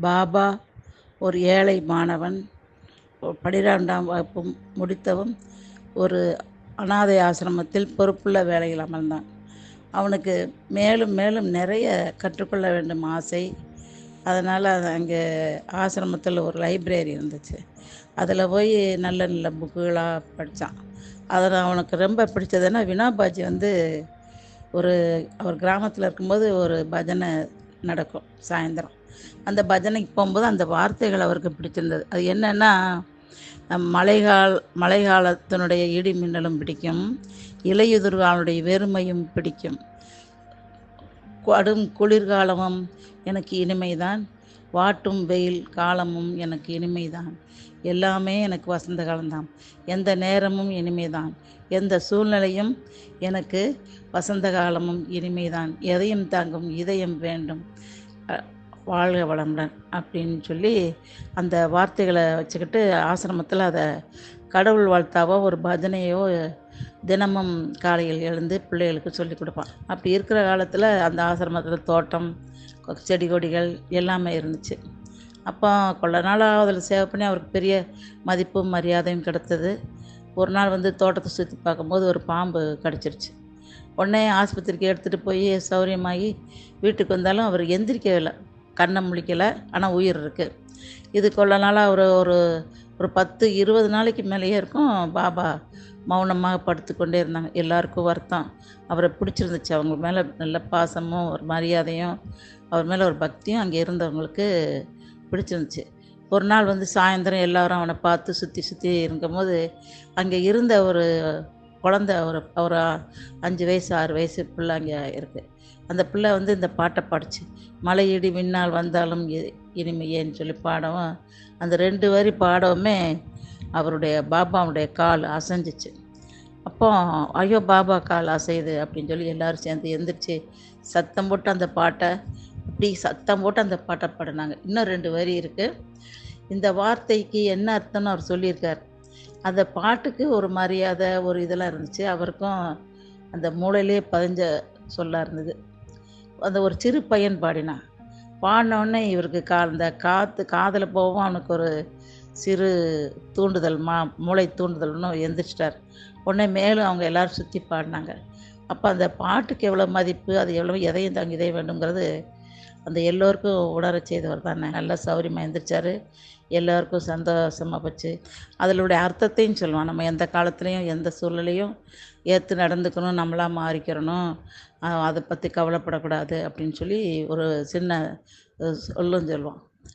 பாபா ஒரு ஏழை மாணவன் பனிரெண்டாம் வகுப்பு முடித்தவும் ஒரு அனாதை ஆசிரமத்தில் பொறுப்புள்ள வேலையில் அமர்ந்தான். அவனுக்கு மேலும் மேலும் நிறைய கற்றுக்கொள்ள வேண்டும் ஆசை. அதனால் அங்கே ஆசிரமத்தில் ஒரு லைப்ரரி இருந்துச்சு. அதில் போய் நல்ல நல்ல புக்குகளாக படித்தான். அதில் அவனுக்கு ரொம்ப பிடிச்சதுன்னா வினாபாஜி வந்து ஒரு அவர் கிராமத்தில் இருக்கும்போது ஒரு பஜனை நடக்கும் சாயந்தரம். அந்த பஜனைக்கு போகும்போது அந்த வார்த்தைகள் அவருக்கு பிடிச்சிருந்தது. அது என்னென்னா மழைகால் மழைகாலத்தினுடைய இடி மின்னலும் பிடிக்கும் இலையுதிர்காலனுடைய வெறுமையும் பிடிக்கும். கடும் குளிர்காலமும் எனக்கு இனிமைதான் வாட்டும் வெயில் காலமும் எனக்கு இனிமைதான். எல்லாமே எனக்கு வசந்த காலம்தான். எந்த நேரமும் இனிமைதான். எந்த சூழ்நிலையும் எனக்கு வசந்த காலமும் இனிமைதான். எதையும் தாங்கும் இதயம் வேண்டும். வாழ்க வளமுடன் அப்படின்னு சொல்லி அந்த வார்த்தைகளை வச்சுக்கிட்டு ஆசிரமத்தில் அதை கடவுள் வாழ்த்தாவோ ஒரு பஜனையோ தினமும் காலையில் எழுந்து பிள்ளைகளுக்கு சொல்லி கொடுப்பான். அப்படி இருக்கிற காலத்தில் அந்த ஆசிரமத்தில் தோட்டம் செடி கொடிகள் எல்லாமே இருந்துச்சு. அப்போ கொள்ள நாளாக அதில் சேவை பண்ணி அவருக்கு பெரிய மதிப்பும் மரியாதையும் கிடைத்தது. ஒரு நாள் வந்து தோட்டத்தை சுற்றி பார்க்கும்போது ஒரு பாம்பு கடிச்சிருச்சு. உடனே ஆஸ்பத்திரிக்கு எடுத்துகிட்டு போய் சௌரியமாகி வீட்டுக்கு வந்தாலும் அவர் எந்திரிக்கவே இல்லை. கண்ணை முழிக்கலை ஆனால் உயிர் இருக்குது இது கொள்ள நாளாக ஒரு ஒரு ஒரு பத்து இருபது நாளைக்கு மேலேயே இருக்கும். பாபா மௌனமாக படுத்துக்கொண்டே இருந்தாங்க. எல்லாருக்கும் வருத்தம். அவரை பிடிச்சிருந்துச்சு. அவங்க மேலே நல்ல பாசமும் ஒரு மரியாதையும் அவர் மேலே ஒரு பக்தியும் அங்கே இருந்தவங்களுக்கு பிடிச்சிருந்துச்சு. ஒரு நாள் வந்து சாயந்தரம் எல்லாரும் அவனை பார்த்து சுற்றி சுற்றி இருக்கும்போது அங்கே இருந்த ஒரு குழந்த ஒரு ஒரு அஞ்சு வயசு ஆறு வயசு பிள்ளைங்க இருக்குது அந்த பிள்ளை வந்து இந்த பாட்டை பாடிச்சு. மலை இடி மின்னால் வந்தாலும் இனிமையேன்னு சொல்லி பாடவும் அந்த ரெண்டு வரி பாடவுமே அவருடைய பாபாவுடைய கால் அசைஞ்சிச்சு. அப்போ ஐயோ பாபா கால் அசையுது அப்படின்னு சொல்லி எல்லோரும் சேர்ந்து எந்திரிச்சு சத்தம் போட்டு அந்த பாட்டை அப்படி சத்தம் போட்டு அந்த பாட்டை பாடினாங்க. இன்னும் ரெண்டு வரி இருக்குது இந்த வார்த்தைக்கு என்ன அர்த்தம்னு அவர் சொல்லியிருக்கார். அந்த பாட்டுக்கு ஒரு மரியாதை ஒரு இதெல்லாம் இருந்துச்சு. அவருக்கும் அந்த மூளையிலே பதிஞ்ச சொல்லாக இருந்தது. அந்த ஒரு சிறு பையன் பாடினான் பாடினோடனே இவருக்கு கா அந்த காற்று காதில் போகவும் அவனுக்கு ஒரு சிறு தூண்டுதல் மா மூளை தூண்டுதல்னு எந்திரிச்சிட்டார். உடனே மேலும் அவங்க எல்லோரும் சுற்றி பாடினாங்க. அப்போ அந்த பாட்டுக்கு எவ்வளோ மதிப்பு அது எவ்வளோ எதையும் தாங்க இதே வேண்டுங்கிறது அந்த எல்லோருக்கும் உணர செய்தவர் தானே. நல்லா சௌரியமாக எழுந்திரிச்சார் எல்லோருக்கும் சந்தோஷமாக போச்சு. அதனுடைய அர்த்தத்தையும் சொல்லுவான். நம்ம எந்த காலத்துலேயும் எந்த சூழ்நிலையும் ஏற்று நடந்துக்கணும் நம்மளாக மாறிக்கிறணும். அதை பற்றி கவலைப்படக்கூடாது அப்படின்னு சொல்லி ஒரு சின்ன சொல்லும் சொல்லுவான்.